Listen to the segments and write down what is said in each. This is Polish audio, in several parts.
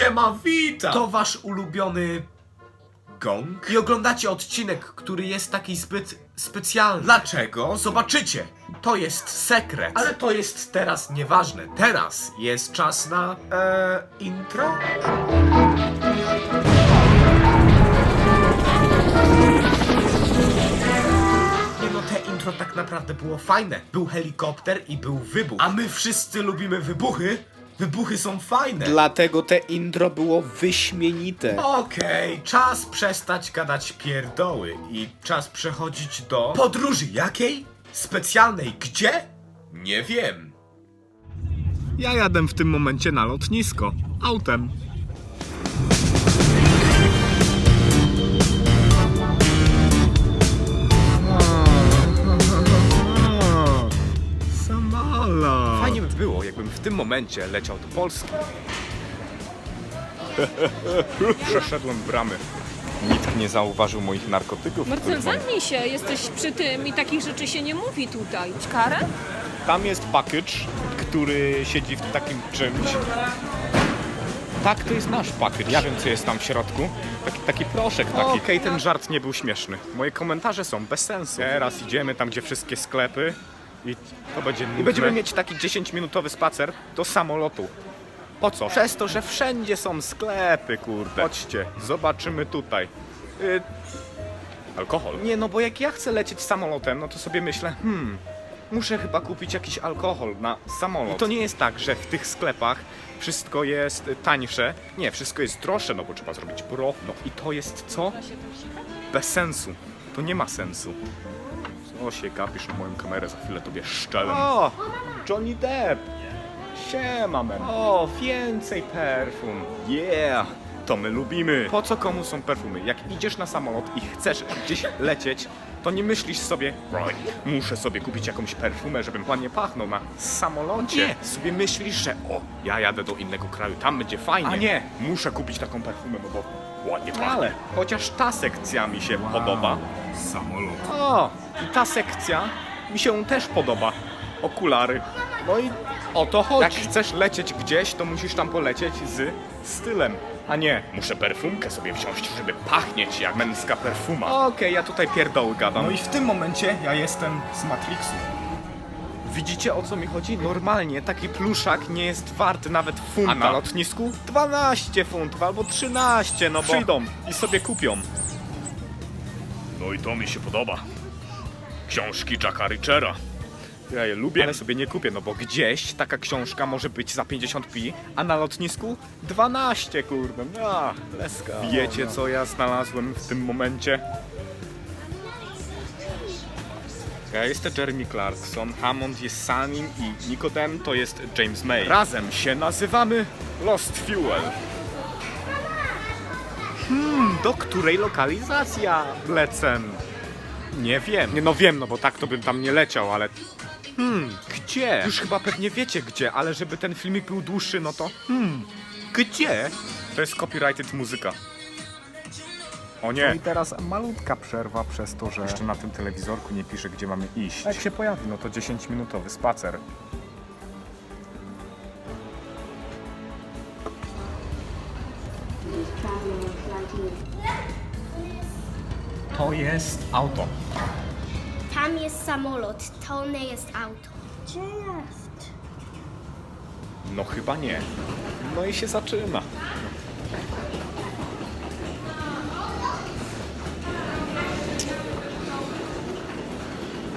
Siema, witam! To wasz ulubiony gong? i oglądacie odcinek, który jest taki zbyt specjalny. Dlaczego? Zobaczycie, to jest sekret. Ale to jest teraz nieważne. Teraz jest czas na e, intro. Nie no, te intro tak naprawdę było fajne. Był helikopter i był wybuch. A my wszyscy lubimy wybuchy. Wybuchy są fajne. Dlatego te intro było wyśmienite. Okej, czas przestać gadać pierdoły i czas przechodzić do podróży. Jakiej? Specjalnej. Gdzie? Nie wiem. Ja jadę w tym momencie na lotnisko. Autem. Było, jakbym w tym momencie leciał do Polski. Przeszedłem bramy. Nikt nie zauważył moich narkotyków. Marcel, których mam. zamknij się, jesteś przy tym i takich rzeczy się nie mówi tutaj. Karę? Tam jest package, który siedzi w takim czymś. Tak, to jest nasz package. Ja wiem, co jest tam w środku. Taki, taki proszek taki. Okej, ten żart nie był śmieszny. Moje komentarze są bez sensu. Teraz idziemy tam, gdzie wszystkie sklepy i to będzie nudne. I będziemy mieć taki 10-minutowy spacer do samolotu. Po co? Przez to, że wszędzie są sklepy, kurde. Chodźcie, zobaczymy tutaj. Y, alkohol? Nie, no bo jak ja chcę lecieć samolotem, no to sobie myślę, hmm, muszę chyba kupić jakiś alkohol na samolot. I to nie jest tak, że w tych sklepach wszystko jest tańsze. Nie, wszystko jest droższe, no bo trzeba zrobić bro. No i to jest co? Bez sensu. To nie ma sensu. Co się gapisz na moją kamerę, za chwilę tobie szczelę. O, Johnny Depp. Siema, man. O, więcej perfum. Yeah. To my lubimy. Po co komu są perfumy? Jak idziesz na samolot i chcesz gdzieś lecieć, to nie myślisz sobie, "Oj, muszę sobie kupić jakąś perfumę, żebym ładnie pachnął na samolocie. Nie, sobie myślisz, że o, ja jadę do innego kraju, tam będzie fajnie. A nie, muszę kupić taką perfumę, no bo ładnie pachnie. Ale chociaż ta sekcja mi się podoba. Samolot. O, i ta sekcja mi się też podoba. Okulary. No i o to chodzi. Jak chcesz lecieć gdzieś, to musisz tam polecieć z stylem. A nie, muszę perfumkę sobie wziąć, żeby pachnieć jak męska perfuma. Okej, ja tutaj pierdoły gadam. No i w tym momencie ja jestem z Matrixu. Widzicie o co mi chodzi? Normalnie taki pluszak nie jest wart nawet funta. A na lotnisku 12 funtów albo 13, no bo przyjdą i sobie kupią. No i to mi się podoba. Książki Jacka Richera. Ja je lubię, ale sobie nie kupię, no bo gdzieś taka książka może być za 50 pi, a na lotnisku 12, kurde. A, leska. Wiecie co ja znalazłem w tym momencie? Ja jestem Jeremy Clarkson, Hammond jest Sanim i Nikodem to jest James May. Razem się nazywamy Lost Fuel. Hmm, do której lokalizacji ja lecę? Nie wiem. Nie no wiem, no bo tak to bym tam nie leciał, ale... Hmm, gdzie? Już chyba pewnie wiecie gdzie, ale żeby ten filmik był dłuższy, no to... Hmm, gdzie? To jest copyrighted muzyka. O nie. No i teraz malutka przerwa przez to, że jeszcze na tym telewizorku nie pisze, gdzie mamy iść. A jak się pojawi, no to 10-minutowy spacer. To jest auto. Jest samolot, to nie jest auto. Gdzie jest? No chyba nie. No i się zaczyna.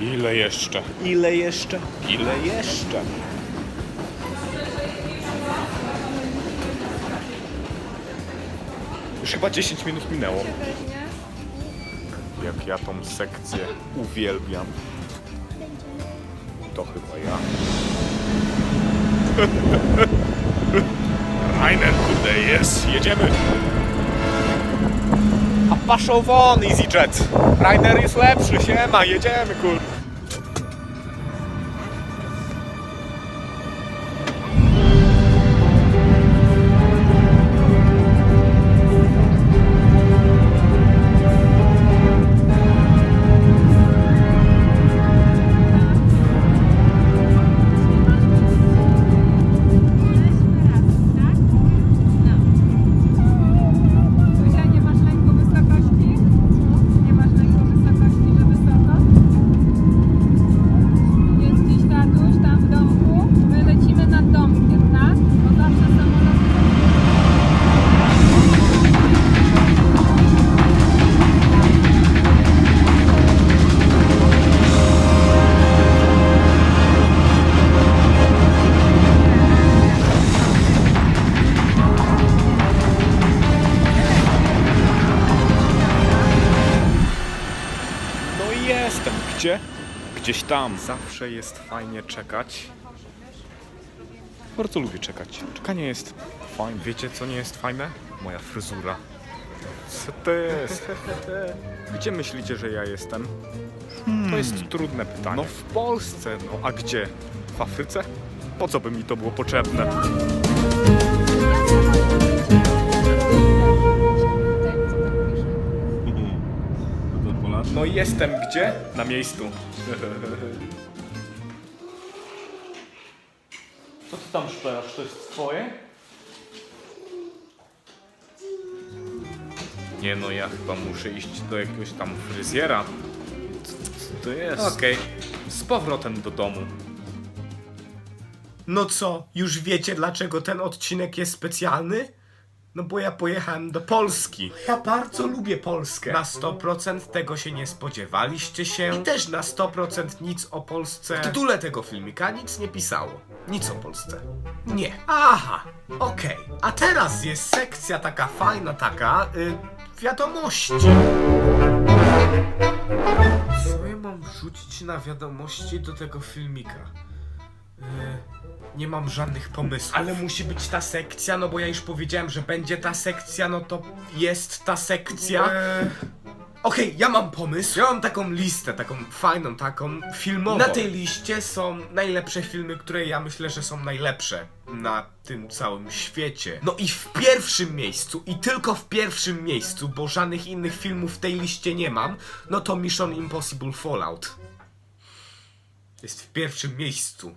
Ile jeszcze? Ile jeszcze? Ile jeszcze? Już chyba 10 minut minęło. Jak ja tą sekcję uwielbiam. Ja. Rainer, kurde, jest, jedziemy. A paszą won, EasyJet. Rainer jest lepszy, siema, jedziemy, kurde. Gdzie? Gdzieś tam. Zawsze jest fajnie czekać. Bardzo lubię czekać. Czekanie jest fajne. Wiecie co nie jest fajne? Moja fryzura. Co to jest? Gdzie myślicie, że ja jestem? To jest trudne pytanie. No w Polsce, no a gdzie? W Afryce? Po co by mi to było potrzebne? Jestem gdzie? Na miejscu. Co ty tam szperasz? To jest twoje? Nie no, ja chyba muszę iść do jakiegoś tam fryzjera. Co, co to jest? Okej. Z powrotem do domu. No co, już wiecie dlaczego ten odcinek jest specjalny? No bo ja pojechałem do Polski. Ja bardzo lubię Polskę. Na 100% tego się nie spodziewaliście się. I też na 100% nic o Polsce. W tytule tego filmika nic nie pisało. Nic o Polsce. Nie. Aha, okej. A teraz jest sekcja taka fajna, taka y, wiadomości. Co ja mam rzucić na wiadomości do tego filmika? Y, nie mam żadnych pomysłów. Ale musi być ta sekcja, no bo ja już powiedziałem, że będzie ta sekcja, no to jest ta sekcja. Okej, ja mam pomysł. Ja mam taką listę, taką fajną, taką filmową. Na tej liście są najlepsze filmy, które ja myślę, że są najlepsze na tym całym świecie. No i w pierwszym miejscu, i tylko w pierwszym miejscu, bo żadnych innych filmów w tej liście nie mam, no to Mission Impossible Fallout. Jest w pierwszym miejscu.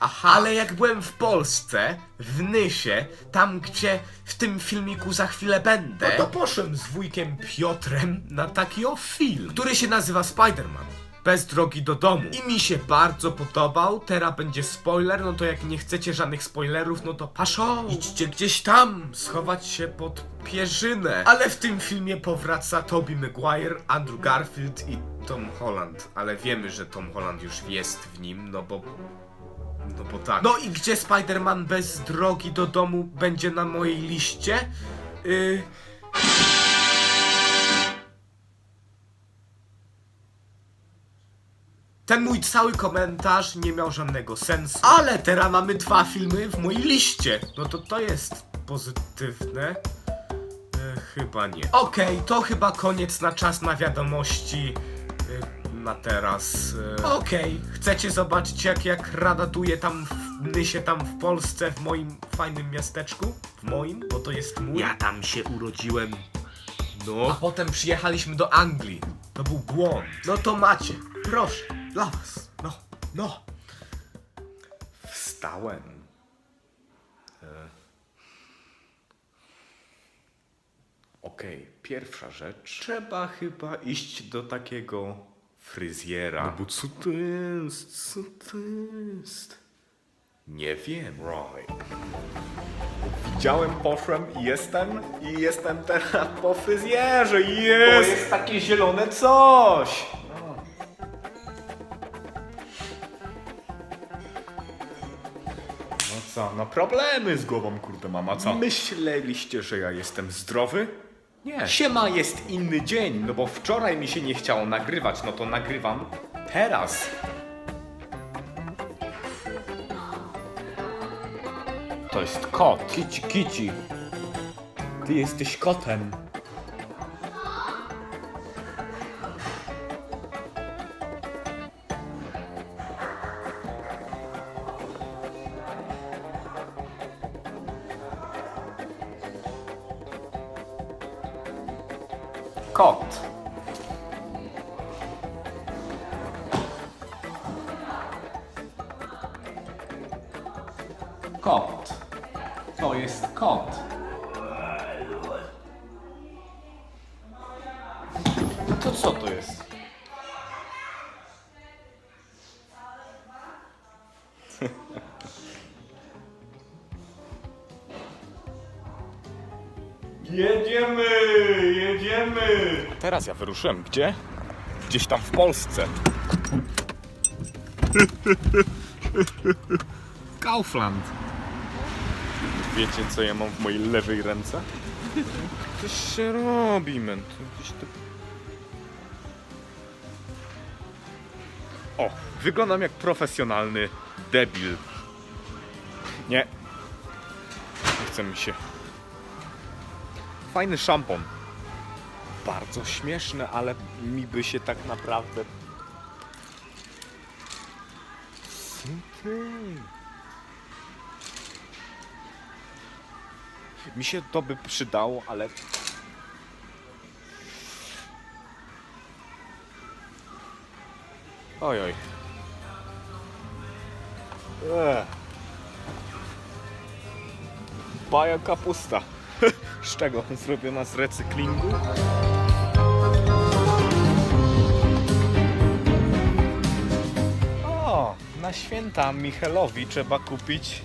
Aha. Ale jak byłem w Polsce, w Nysie, tam gdzie w tym filmiku za chwilę będę, no to poszłem z wujkiem Piotrem na taki o film, który się nazywa Spider-Man. Bez drogi do domu. I mi się bardzo podobał. Teraz będzie spoiler, no to jak nie chcecie żadnych spoilerów, no to paszo. Idźcie gdzieś tam, schować się pod pierzynę. Ale w tym filmie powraca Tobey Maguire, Andrew Garfield i Tom Holland. Ale wiemy, że Tom Holland już jest w nim, no bo no bo tak. No i gdzie Spider-Man bez drogi do domu będzie na mojej liście? Y... Ten mój cały komentarz nie miał żadnego sensu. Ale teraz mamy dwa filmy w mojej liście. No to to jest pozytywne. E, chyba nie. Okej, to chyba koniec na czas na wiadomości. Na teraz. E, Okej, chcecie zobaczyć jak, jak radatuje tam w Nysie, tam w Polsce, w moim fajnym miasteczku? W moim, bo to jest mój. Ja tam się urodziłem. No. A potem przyjechaliśmy do Anglii. To był błąd. No to macie. Proszę, dla was. No, no. Wstałem. E... Okej, pierwsza rzecz. Trzeba chyba iść do takiego fryzjera. No bo co to jest? Co to jest? Nie wiem. Right. Widziałem, poszłem i jestem i jestem teraz po fryzjerze. Jest! To jest takie zielone coś. No co, no problemy z głową, kurde mama, co? Myśleliście, że ja jestem zdrowy? Nie. Siema, jest inny dzień, no bo wczoraj mi się nie chciało nagrywać, no to nagrywam teraz. To jest kot. Kici, kici. Ty jesteś kotem. Co to jest? Jedziemy! Jedziemy! Teraz ja wyruszyłem. Gdzie? Gdzieś tam w Polsce. Kaufland. Wiecie, co ja mam w mojej lewej ręce? Coś się robi, men. To Gdzieś to... O, wyglądam jak profesjonalny debil. Nie. Nie chce mi się. Fajny szampon. Bardzo śmieszne, ale mi by się tak naprawdę... Mi się to by przydało, ale Oj, oj. Eee. Baja kapusta. Z czego? Zrobiona z recyklingu? O, na święta Michelowi trzeba kupić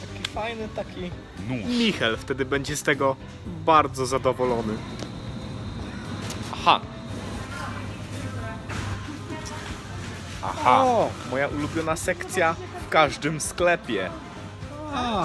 taki fajny taki nóż. Michel wtedy będzie z tego bardzo zadowolony. Aha, Aha. O, moja ulubiona sekcja w każdym sklepie.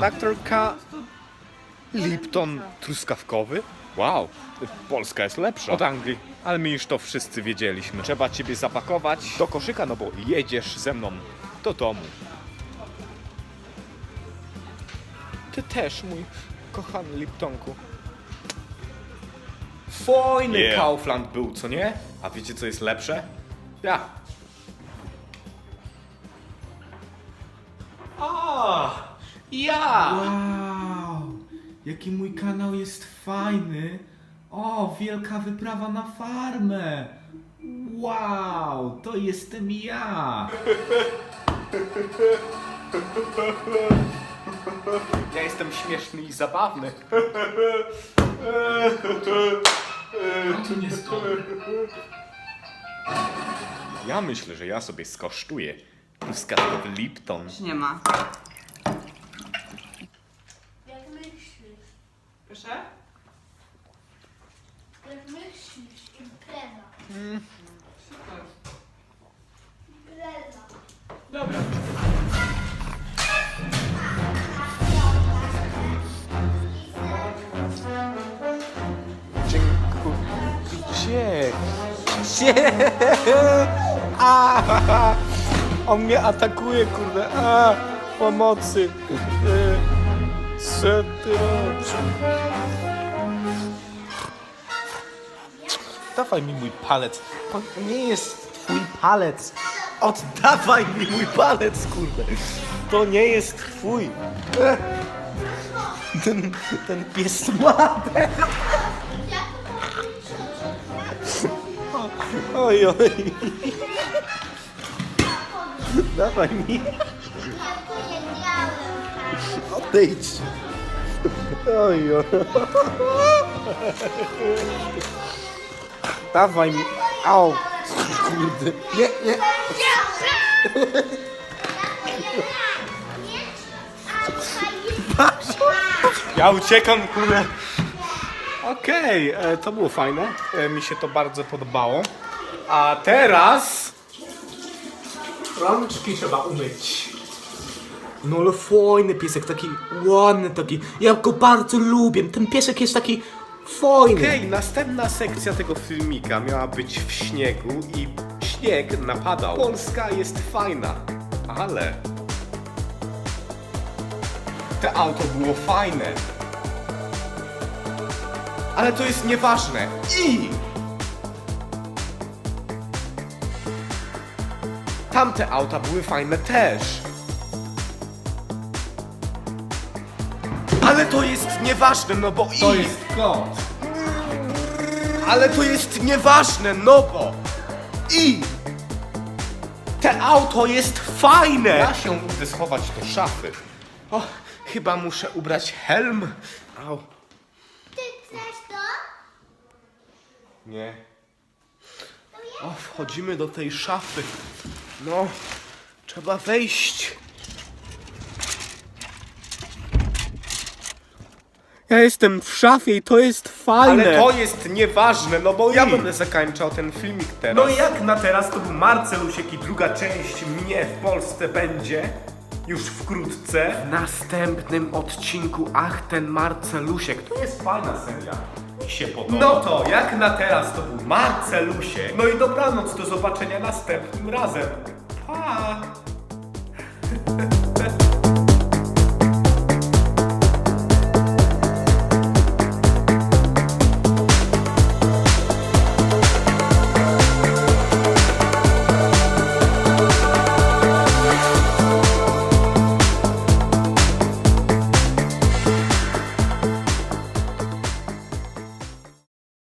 Dr. K. Lipton truskawkowy? Wow, Polska jest lepsza od Anglii. Ale my już to wszyscy wiedzieliśmy. Trzeba ciebie zapakować do koszyka, no bo jedziesz ze mną do domu. Ty też, mój kochany Liptonku. Fajny Yeah. Kaufland był, co nie? A wiecie co jest lepsze? Ja. Ja! Wow, jaki mój kanał jest fajny. O, wielka wyprawa na farmę. Wow, to jestem ja. Ja jestem śmieszny i zabawny. To nie zgodne. Ja myślę, że ja sobie skosztuję truskawkowy Lipton. Nie ma. Jak myślisz? Proszę? Jak myślisz? Impreza. Super. Impreza. Dobra. Dziękuję. Gdzie? A, on mnie atakuje, kurde. A, pomocy. Co ty robisz? Dawaj mi mój palec. To nie jest twój palec. Oddawaj mi mój palec, kurde. To nie jest twój. Ten, ten pies ma. Oj, oj. Dawaj mi. Odejdź. Oj, oj. Dawaj mi. Au. Kurde. Nie, nie. Ja uciekam, kurde. Okej, e, to było fajne. E, mi się to bardzo podobało. A teraz... Rączki trzeba umyć. No ale fajny piesek, taki ładny, taki. Ja go bardzo lubię. Ten piesek jest taki fajny. Okej, następna sekcja tego filmika miała być w śniegu i śnieg napadał. Polska jest fajna, ale... Te auto było fajne. Ale to jest nieważne. I... Tamte auta były fajne też. Ale to jest nieważne, no bo To i... jest kot. Ale to jest nieważne, no bo i te auto jest fajne. Ja się idę schować do szafy. O, chyba muszę ubrać helm. Au. Ty chcesz to? Nie. O, wchodzimy do tej szafy. No, trzeba wejść. Ja jestem w szafie i to jest fajne. Ale to jest nieważne, no bo ja będę zakończał ten filmik teraz. No i jak na teraz to był Marcelusiek i druga część mnie w Polsce będzie już wkrótce. W następnym odcinku, ach ten Marcelusiek, to jest fajna seria. Mi się podoba. No to jak na teraz to był Marcelusiek. No i dobranoc, do zobaczenia następnym razem. Pa!